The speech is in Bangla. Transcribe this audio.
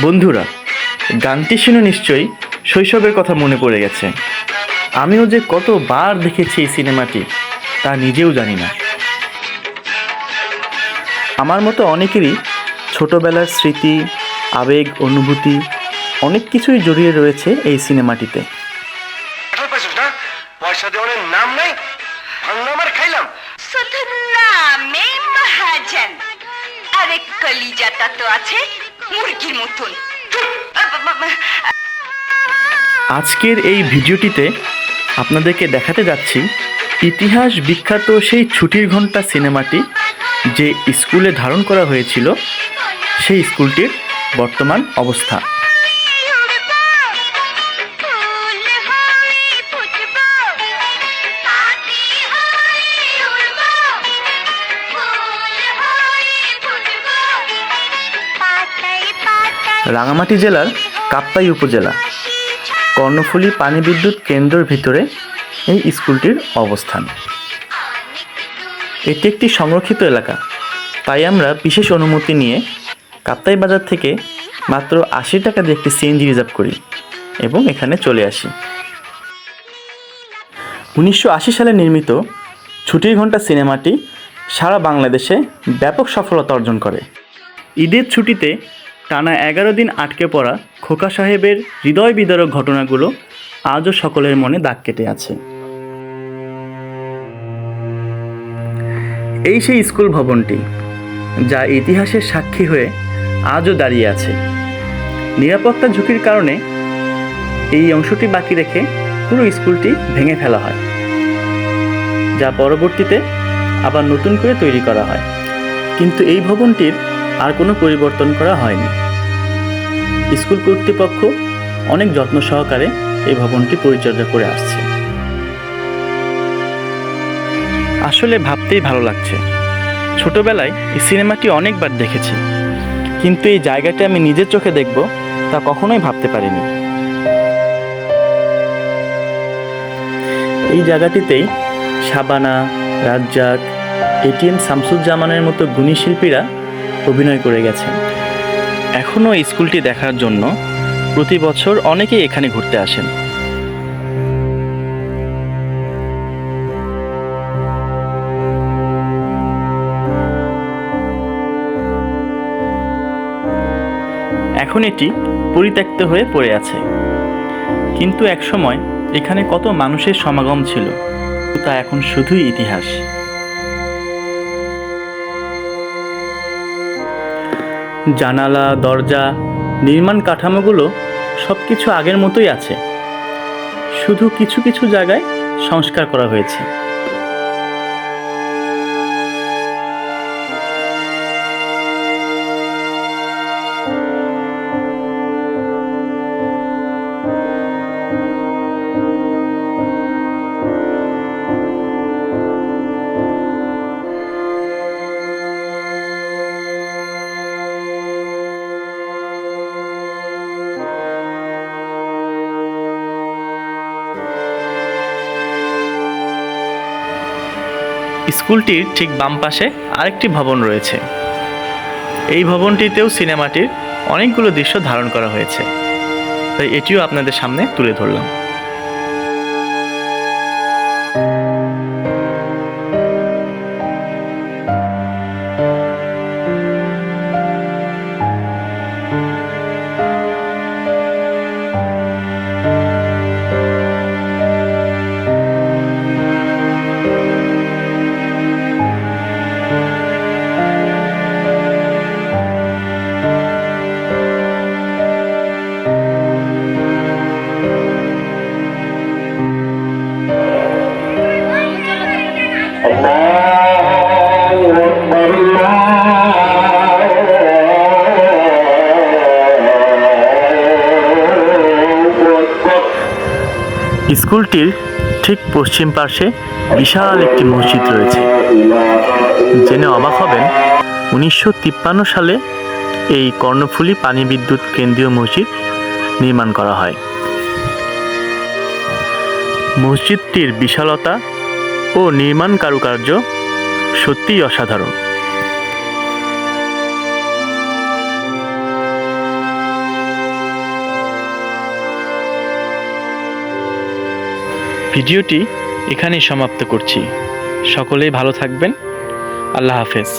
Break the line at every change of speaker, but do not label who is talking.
বন্ধুরা গানটি শুনে নিশ্চয়ই শৈশবের কথা মনে পড়ে গেছে। আমিও যে কতবার দেখেছি এই সিনেমাটি তা নিজেও জানি না। আমার মতো অনেকেরই ছোটবেলার স্মৃতি আবেগ অনুভূতি অনেক কিছুই জড়িয়ে রয়েছে এই সিনেমাটিতে।
আঠারো পাইছিস না পয়সা দেওয়ার নাম নাই আমার খাইলাম।
শুধু নামে মহাজন। আরে কলিজাটা তো আছে। মুরগির মতন।
আজকের এই ভিডিওটিতে আপনাদেরকে দেখাতে যাচ্ছি ইতিহাস বিখ্যাত সেই ছুটির ঘণ্টা সিনেমাটি যে স্কুলে ধারণ করা হয়েছিল, সেই স্কুলটির বর্তমান অবস্থা। রাঙামাটি জেলার কাপ্তাই উপজেলা। কর্ণফুলী পানি বিদ্যুৎ কেন্দ্রের ভিতরে এই স্কুলটির অবস্থান। এটি একটি সংরক্ষিত এলাকা। তাই আমরা বিশেষ অনুমতি নিয়ে কাপ্তাই বাজার থেকে মাত্র আশি টাকা দিয়ে একটি সিএনজি রিজার্ভ করি এবং এখানে চলে আসি। উনিশশো আশি সালে নির্মিত ছুটির ঘণ্টা সিনেমাটি সারা বাংলাদেশে ব্যাপক সফলতা অর্জন করে। ঈদের ছুটিতে টানা এগারো দিন আটকে পড়া খোকা সাহেবের হৃদয় বিদারক ঘটনাগুলো আজও সকলের মনে দাগ কেটে আছে। এই সেই স্কুল ভবনটি, যা ইতিহাসের সাক্ষী হয়ে আজও দাঁড়িয়ে আছে। নিরাপত্তা ঝুঁকির কারণে এই অংশটি বাকি রেখে পুরো স্কুলটি ভেঙে ফেলা হয়, যা পরবর্তীতে আবার নতুন করে তৈরি করা হয়। কিন্তু এই ভবনটির আর কোনো পরিবর্তন করা হয়নি। স্কুল কর্তৃপক্ষ অনেক যত্ন সহকারে এই ভবনটি পরিচর্যা করে আসছে। আসলে ভাবতেই ভালো লাগছে। ছোটবেলায় এই সিনেমাটি অনেকবার দেখেছি। কিন্তু এই জায়গাটি আমি নিজের চোখে দেখব তা কখনোই ভাবতে পারিনি। এই জায়গাটিতেই শাবানা, রাজ্জাক এটিএম শামসুজ্জামানের মতো গুণী শিল্পীরা অভিনয় করে গেছেন। এখনও স্কুলটি দেখার জন্য প্রতি বছর অনেকেই এখানে ঘুরতে আসেন। এখন এটি পরিত্যক্ত হয়ে পড়ে আছে। কিন্তু একসময় এখানে কত মানুষের সমাগম ছিল, তা এখন শুধুই ইতিহাস। জানালা, দরজা, নির্মাণ কাঠামোগুলো সব কিছু আগের মতোই আছে। শুধু কিছু কিছু জায়গায় সংস্কার করা হয়েছে। স্কুলটির ঠিক বাম পাশে আরেকটি ভবন রয়েছে। এই ভবনটিতেও সিনেমাটির অনেকগুলো দৃশ্য ধারণ করা হয়েছে। তাই এটিও আপনাদের সামনে তুলে ধরলাম। স্কুলটির ঠিক পশ্চিম পার্শ্বে বিশাল একটি মসজিদ রয়েছে। জেনে অবাক হবেন, উনিশশো তিপ্পান্ন সালে এই কর্ণফুলী পানি বিদ্যুৎ কেন্দ্রীয় মসজিদ নির্মাণ করা হয়। মসজিদটির বিশালতা ও নির্মাণ কারুকার্য সত্যিই অসাধারণ। ভিডিওটি এখানেই সমাপ্ত করছি। সকলেই ভালো থাকবেন। আল্লাহ হাফেজ।